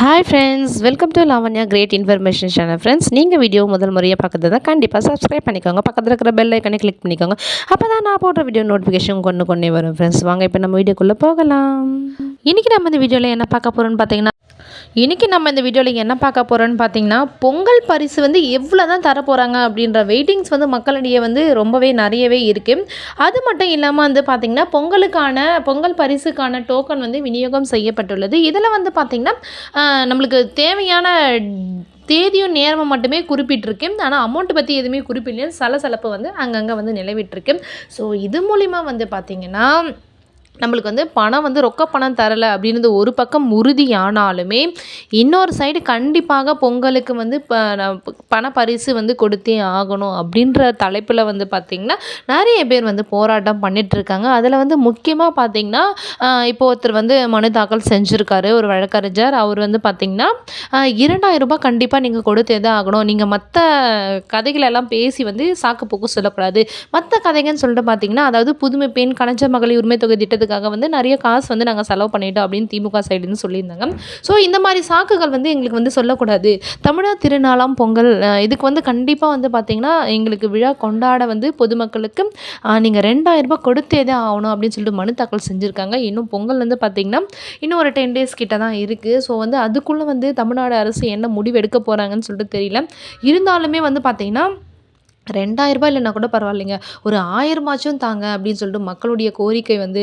Hi friends welcome to Lavanya great information channel friends நீங்கள் video முதல் முறையாக பார்க்குறது தான் கண்டிப்பாக சப்ஸ்கிரைப் பண்ணிக்கோங்க. பக்கத்தில் இருக்கிற பெல் ஐக்கனை கிளிக் பண்ணிக்கோங்க. அப்போ தான் நான் போடுற வீடியோ நோட்டிஃபிகேஷன் கொண்டு கொண்டே வரும் ஃப்ரெண்ட்ஸ் வாங்க இப்போ நம்ம வீடியோக்குள்ளே போகலாம். இன்றைக்கி நம்ம இந்த வீடியோவில் என்ன பார்க்க போகிறோம்னு பார்த்தீங்கன்னா இன்றைக்கி நம்ம இந்த வீடியோவில் என்ன பார்க்க போகிறோன்னு பார்த்தீங்கன்னா பொங்கல் பரிசு வந்து எவ்வளோ தான் தர போகிறாங்க அப்படின்ற வெயிட்டிங்ஸ் வந்து மக்களிடையே வந்து ரொம்பவே நிறையவே இருக்குது அது மட்டும் இல்லாமல் வந்து பார்த்திங்கன்னா பொங்கலுக்கான பொங்கல் பரிசுக்கான டோக்கன் வந்து விநியோகம் செய்யப்பட்டுள்ளது. இதில் வந்து பார்த்திங்கன்னா நம்மளுக்கு தேவையான தேதியும் நேரமும் மட்டுமே குறிப்பிட்டிருக்கு. ஆனால் அமௌண்ட் பற்றி எதுவுமே குறிப்பிடலையே சலசலப்பு வந்து அங்கங்கே வந்து நிலவிட்டிருக்கு. ஸோ இது மூலிமா வந்து பார்த்திங்கன்னா நம்மளுக்கு வந்து பணம் வந்து ரொக்க பணம் தரலை அப்படின்றது ஒரு பக்கம் உறுதியானாலுமே இன்னொரு சைடு கண்டிப்பாக பொங்கலுக்கு வந்து ப ந- பண பரிசு வந்து கொடுத்தே ஆகணும் அப்படின்ற தலைப்பில் வந்து பார்த்திங்கன்னா நிறைய பேர் வந்து போராட்டம் பண்ணிகிட்ருக்காங்க இருக்காங்க அதில் வந்து முக்கியமாக பார்த்திங்கன்னா இப்போ ஒருத்தர் வந்து மனு தாக்கல் செஞ்சுருக்காரு ஒரு வழக்கறிஞர். அவர் வந்து பார்த்திங்கன்னா இரண்டாயிரம் ரூபாய் கண்டிப்பாக நீங்கள் கொடுத்தே தான் ஆகணும் நீங்கள் மற்ற கதைகளெல்லாம் பேசி வந்து சாக்கு போக்கு சொல்லக்கூடாது. மற்ற கதைகள்னு சொல்லிட்டு பார்த்தீங்கன்னா அதாவது புதுமை பெண் கலைஞ மகளிர் உரிமை தொகை திட்டத்துக்காக வந்து நிறைய காசு வந்து நாங்கள் செலவு பண்ணிட்டோம் அப்படின்னு திமுக சைடுன்னு சொல்லியிருந்தாங்க. ஸோ இந்த மாதிரி சாக்குகள் வந்து எங்களுக்கு வந்து சொல்லக்கூடாது. தமிழர் திருநாளாம் பொங்கல் இதுக்கு வந்து கண்டிப்பாக வந்து பார்த்திங்கன்னா எங்களுக்கு விழா கொண்டாட வந்து பொதுமக்களுக்கு நீங்கள் ரெண்டாயிரம் ரூபாய் கொடுத்தே தான் ஆகணும் அப்படின்னு சொல்லிட்டு மனு தாக்கல் செஞ்சுருக்காங்க. இன்னும் பொங்கல் வந்து பார்த்திங்கன்னா இன்னும் ஒரு டென் டேஸ் கிட்ட தான் இருக்குது ஸோ வந்து அதுக்குள்ளே வந்து தமிழ்நாடு அரசு என்ன முடிவு எடுக்க போகிறாங்கன்னு சொல்லிட்டு தெரியல. இருந்தாலுமே வந்து பார்த்திங்கன்னா ரெண்டாயிரரூபா இல்லைன்னா கூட பரவாயில்லைங்க. ஒரு ஆயிரமாச்சும் தாங்க அப்படின்னு சொல்லிட்டு மக்களுடைய கோரிக்கை வந்து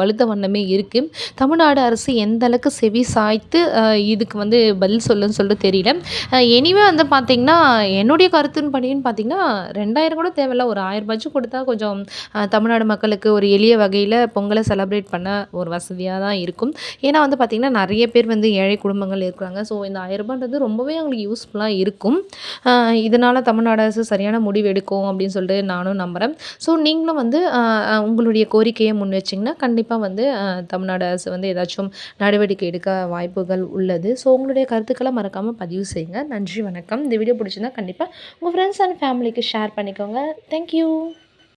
வலுத்த வண்ணமே இருக்குது தமிழ்நாடு அரசு எந்த அளவுக்கு செவி சாய்த்து இதுக்கு வந்து பதில் சொல்லுன்னு சொல்லிட்டு தெரியல. எனிவே வந்து பார்த்திங்கன்னா என்னுடைய கருத்துன்னு பண்ணின்னு பார்த்தீங்கன்னா ரெண்டாயிரம் கூட தேவையில்ல. ஒரு ஆயிரரூபாச்சும் கொடுத்தா கொஞ்சம் தமிழ்நாடு மக்களுக்கு ஒரு எளிய வகையில் பொங்கலை செலப்ரேட் பண்ண ஒரு வசதியாக தான் இருக்கும். ஏன்னா வந்து பார்த்திங்கன்னா நிறைய பேர் வந்து ஏழை குடும்பங்கள் இருக்கிறாங்க. ஸோ இந்த ஆயிரரூபான்றது ரொம்பவே அவங்களுக்கு யூஸ்ஃபுல்லாக இருக்கும். இதனால் தமிழ்நாடு அரசு சரியான முடிவு எடுக்கும் அப்படின்னு சொல்லிட்டு நானும் நம்புகிறேன் ஸோ நீங்களும் வந்து உங்களுடைய கோரிக்கையை முன் வச்சிங்கன்னா கண்டிப்பாக வந்து தமிழ்நாடு அரசு வந்து ஏதாச்சும் நடவடிக்கை எடுக்க வாய்ப்புகள் உள்ளது. ஸோ உங்களுடைய கருத்துக்களை மறக்காமல் பதிவு செய்யுங்க. நன்றி வணக்கம். இந்த வீடியோ பிடிச்சிருந்தா கண்டிப்பாக உங்கள் ஃப்ரெண்ட்ஸ் அண்ட் ஃபேமிலிக்கு ஷேர் பண்ணிக்கோங்க. Thank you